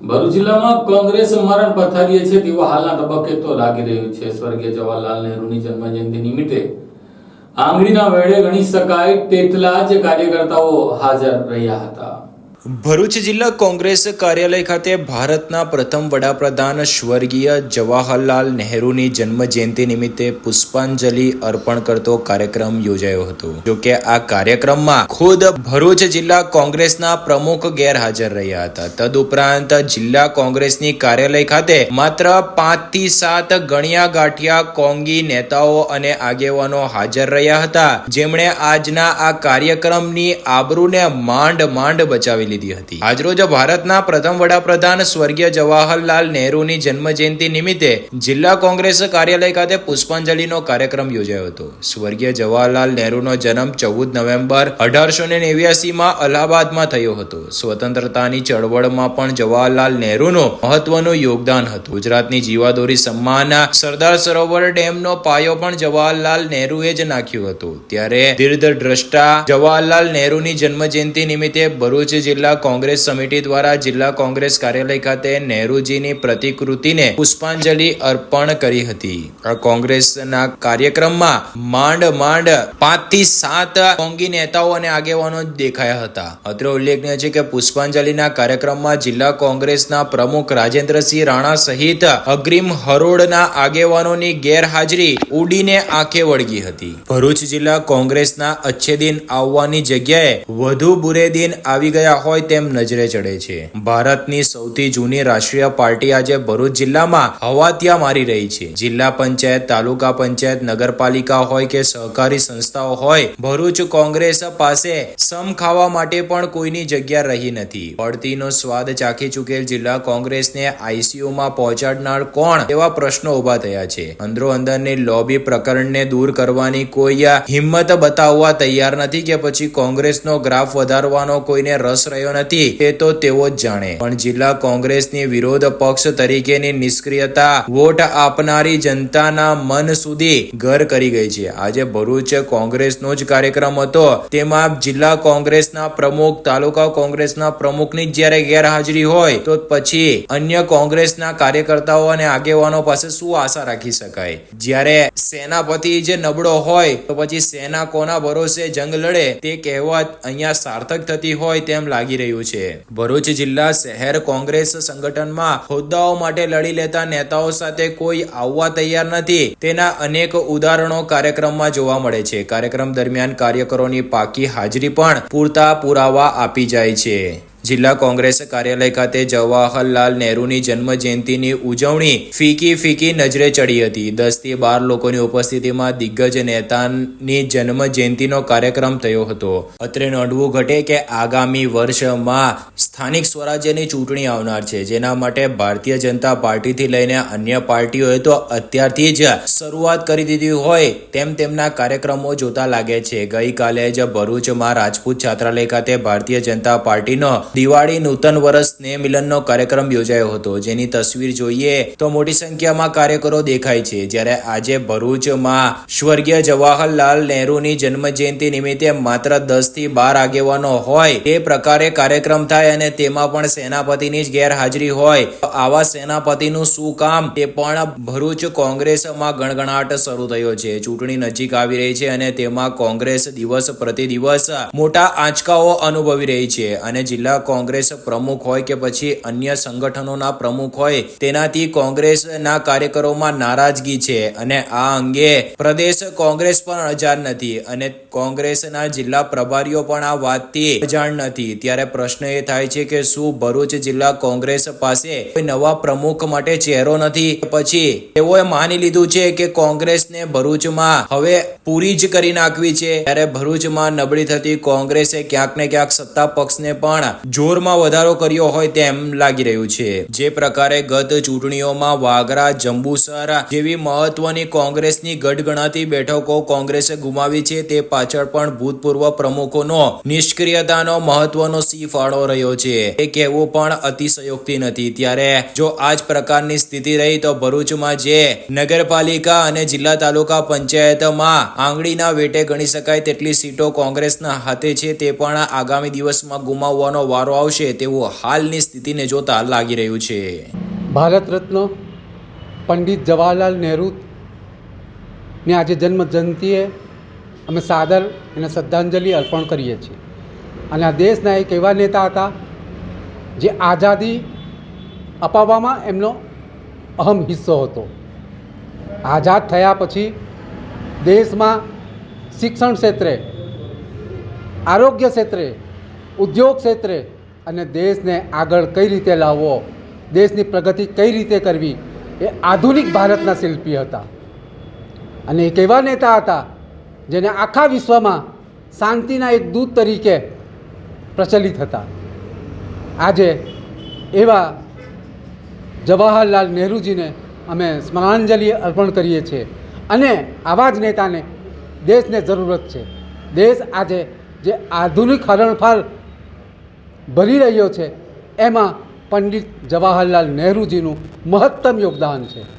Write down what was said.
ભરૂચ જિલ્લામાં કોંગ્રેસ મરણ પથારીએ છે તેવો હાલના તબક્કે તો લાગી રહ્યું છે. સ્વર્ગીય જવાહરલાલ નહેરુની જન્મજયંતિ નિમિત્તે આંગળીના વેળે ગણી શકાય તેટલા જ કાર્યકર્તાઓ હાજર રહ્યા હતા. ભરૂચ જિલ્લા કોંગ્રેસ કાર્યાલય ખાતે ભારતના પ્રથમ વડાપ્રધાન સ્વર્ગીય જવાહરલાલ નહેરુની જન્મ જયંતિ નિમિત્તે પુષ્પાંજલિ અર્પણ કરતો કાર્યક્રમ યોજાયો હતો. જોકે આ કાર્યક્રમમાં ખુદ ભરૂચ જિલ્લા કોંગ્રેસના પ્રમુખ ગેરહાજર રહ્યા હતા. તદુપરાંત જિલ્લા કોંગ્રેસની કાર્યાલય ખાતે માત્ર પાંચથી સાત ગણ્યા ગાંઠિયા કોંગી નેતાઓ અને આગેવાનો હાજર રહ્યા હતા. જેમણે આજના આ કાર્યક્રમની આબરૂને માંડ માંડ બચાવી લીધી હતી. આજરોજ ભારતના પ્રથમ વડાપ્રધાન સ્વર્ગીય જવાહરલાલ નહેરુની જન્મજયંતિ નિમિત્તે જિલ્લા કોંગ્રેસ કાર્યાલય ખાતે પુષ્પાંજલિનો કાર્યક્રમ યોજાયો હતો. સ્વર્ગીય જવાહરલાલ નહેરુનો જન્મ ચૌદ નવેમ્બર અઢારસો ને નેવ્યાસીમાં અલ્હાબાદમાં થયો હતો. સ્વતંત્રતાની ચળવળમાં પણ જવાહરલાલ નહેરુનો મહત્વનું યોગદાન હતું. ગુજરાતની જીવાદોરી સન્માન સરદાર સરોવર ડેમનો પાયો પણ જવાહરલાલ નહેરુએ જ નાખ્યું હતું. ત્યારે દીર્ઘદ્રષ્ટા જવાહરલાલ નહેરુની જન્મજયંતિ નિમિત્તે ભરૂચ જિલ્લા કોંગ્રેસ સમિતિ દ્વારા જિલ્લા કોંગ્રેસ કાર્યાલય ખાતે નહેરુજીની પ્રતિકૃતિને પુષ્પાંજલિ અર્પણ કરી હતી. કોંગ્રેસના કાર્યક્રમમાં માંડ માંડ પાંચથી સાત કોંગી નેતાઓ અને આગેવાનો દેખાયા હતા. અત્રે ઉલ્લેખનીય છે કે પુષ્પાંજલિના કાર્યક્રમમાં જિલ્લા કોંગ્રેસના પ્રમુખ રાજેન્દ્રસિંહ રાણા સહિત અગ્રીમ હરોળના આગેવાનોની ગેરહાજરી ઉડીને આંખે વળગી હતી. ભરૂચ જિલ્લા કોંગ્રેસના અચ્છે દિન આવવાની જગ્યાએ વધુ બુરે દિન આવી ગયા હોય તેમ નજરે ચડે છે. ભારતની સૌથી જૂની રાષ્ટ્રીય પાર્ટી આજે ભરૂચ જિલ્લામાં હવાતિયા મારી રહી છે. જિલ્લા પંચાયત, તાલુકા પંચાયત, નગરપાલિકા હોય કે સહકારી સંસ્થાઓ હોય, ભરૂચ કોંગ્રેસ પાસે સમ ખાવા માટે પણ કોઈની જગ્યા રહી નથી. પડતીનો સ્વાદ ચાખી ચૂકેલ જિલ્લા કોંગ્રેસને આઈસીયુમાં પહોંચાડનાર કોણ એવા પ્રશ્નો ઊભા થયા છે. અંદરો અંદરની લોબી પ્રકરણને દૂર કરવાની કોઈ હિંમત બતાવવા તૈયાર નથી કે પછી કોંગ્રેસનો ગ્રાફ વધારવાનો કોઈને રસ રહ્યો નથી, એ તો તેઓ જ જાણે. પણ જિલ્લા કોંગ્રેસની વિરોધ પક્ષ તરીકેની નિષ્ક્રિયતા વોટ આપનારી જનતાના મન સુધી ઘર કરી ગઈ છે. આજે ભરૂચ કોંગ્રેસનો જ કાર્યક્રમ હતો. તેમાં જિલ્લા કોંગ્રેસના પ્રમુખ, તાલુકા કોંગ્રેસના પ્રમુખની જ્યારે ગેરહાજરી હોય, તો પછી અન્ય કોંગ્રેસના કાર્યકર્તાઓ અને આગેવાનો પાસે શું આશા રાખી શકાય? જ્યારે સેનાપતિ જે નબળો હોય, તો પછી સેના કોના ભરોસે જંગ લડે, તે કહેવત અહીંયા સાર્થક થતી હોય તેમ લાગી રહ્યું છે. ભરૂચ જિલ્લા શહેર કોંગ્રેસ સંગઠનમાં હોદ્દાઓ માટે લડી લેતા નેતાઓ સાથે કોઈ આવવા તૈયાર નથી. તેના અનેક ઉદાહરણો કાર્યક્રમમાં જોવા મળે છે. કાર્યક્રમ દરમિયાન કાર્યકરોની પાકી હાજરી પણ પૂરતા પુરાવા આપી જાય છે. જિલ્લા કોંગ્રેસ કાર્યાલય ખાતે જવાહરલાલ નહેરુની જન્મ જયંતિની ઉજવણી ફીકી ફીકી નજરે ચડી હતી. દસથી બાર લોકોની ઉપસ્થિતિમાં દિગ્ગજ નેતાની જન્મ જયંતિનો કાર્યક્રમ થયો હતો. અત્રે નોંધવું ઘટે કે આગામી વર્ષમાં સ્થાનિક સ્વરાજ્યની ચૂંટણી આવનાર છે. જેના માટે ભારતીય જનતા પાર્ટીથી લઈને અન્ય પાર્ટીઓએ તો અત્યારથી જ શરૂઆત કરી દીધી હોય તેમ તેમના કાર્યક્રમો જોતા લાગે છે. ગઈકાલે જ ભરૂચમાં રાજપૂત છાત્રાલય ખાતે ભારતીય જનતા પાર્ટીનો દિવાળી નૂતન વર્ષ સ્નેહ મિલનનો કાર્યક્રમ યોજાયો હતો. જેની તસવીર જોઈએ તો મોટી સંખ્યામાં કાર્યકરો દેખાય છે. જ્યારે આજે ભરૂચમાં સ્વર્ગીય જવાહરલાલ નહેરુની જન્મ જયંતિ નિમિત્તે માત્ર દસથી બાર આગેવાનો હોય તે પ્રકારે કાર્યક્રમ થાય અને તેમાં પણ સેનાપતિની જ ગેરહાજરી હોય. આવા સેનાપતિનું શું કામ? તે પણ ભરૂચ કોંગ્રેસમાં ગણગણાટ શરૂ થયો છે. ચૂંટણી નજીક આવી રહી છે અને તેમાં કોંગ્રેસ દિવસ પ્રતિ દિવસ મોટા આંચકાઓ અનુભવી રહી છે. અને જિલ્લા કોંગ્રેસ પ્રમુખ હોય કે પછી અન્ય સંગઠનોના પ્રમુખ હોય, તેનાથી કોંગ્રેસના કાર્યકરોમાં નારાજગી છે. અને આ અંગે પ્રદેશ કોંગ્રેસ પણ અજાણ નથી અને કોંગ્રેસના જિલ્લા પ્રભારીઓ પણ આ વાતથી અજાણ નથી. ત્યારે પ્રશ્ન એ થાય છે કે શું ભરૂચ જિલ્લા કોંગ્રેસ પાસે કોઈ નવા પ્રમુખ માટે ચહેરો નથી? પછી તેઓએ માની લીધું છે કે કોંગ્રેસને ભરૂચમાં હવે પૂરી જ કરી નાખવી છે. ત્યારે ભરૂચમાં નબળી થતી કોંગ્રેસે ક્યાંક ને ક્યાંક સત્તા પક્ષને પણ જોરમાં વધારો કર્યો હોય તેમ લાગી રહ્યું છે. જે પ્રકારે ગત ચૂંટણીઓમાં વાગરા, જંબુસર જેવી મહત્વની કોંગ્રેસની ગઢગણાતી બેઠકો કોંગ્રેસે ગુમાવી છે, તે પાછળ પણ ભૂતપૂર્વ પ્રમુખોનો નિષ્ક્રિયતાનો મહત્વનો સી ફાળો રહ્યો છે. છે. એ કહેવું પણ અતિશયોક્તિ નથી. ત્યારે જો આ જ પ્રકારની સ્થિતિ રહી તો ભરૂચમાં જે નગરપાલિકા અને જિલ્લા તાલુકા પંચાયતમાં આંગળીના વેટે ગણી શકાય તેટલી સીટો કોંગ્રેસના હાથે છે તે પણ આગામી દિવસમાં ગુમાવવાનો વારો આવશે તેવું હાલની સ્થિતિને જોતા લાગી રહ્યું છે. ભારત રત્ન પંડિત જવાહરલાલ નહેરુ ને આજે જન્મ જયંતિએ અમે સાદર એને શ્રદ્ધાંજલિ અર્પણ કરીએ છીએ. અને આ દેશના એક એવા નેતા હતા જે આઝાદી અપાવવામાં એમનો અહમ હિસ્સો હતો. આઝાદ થયા પછી દેશમાં શિક્ષણ ક્ષેત્રે, આરોગ્ય ક્ષેત્રે, ઉદ્યોગ ક્ષેત્રે અને દેશને આગળ કઈ રીતે લાવવો, દેશની પ્રગતિ કઈ રીતે કરવી એ આધુનિક ભારતના શિલ્પી હતા. અને એક એવા નેતા હતા જેને આખા વિશ્વમાં શાંતિના એક દૂત તરીકે પ્રચલિત હતા. આજે એવા જવાહરલાલ નહેરુજીને અમે સ્મરણાંજલિ અર્પણ કરીએ છીએ. અને આવા જ નેતાને દેશને જરૂરત છે. દેશ આજે જે આધુનિક હરણફાળ ભરી રહ્યો છે, એમાં પંડિત જવાહરલાલ નહેરુજીનું મહત્તમ યોગદાન છે.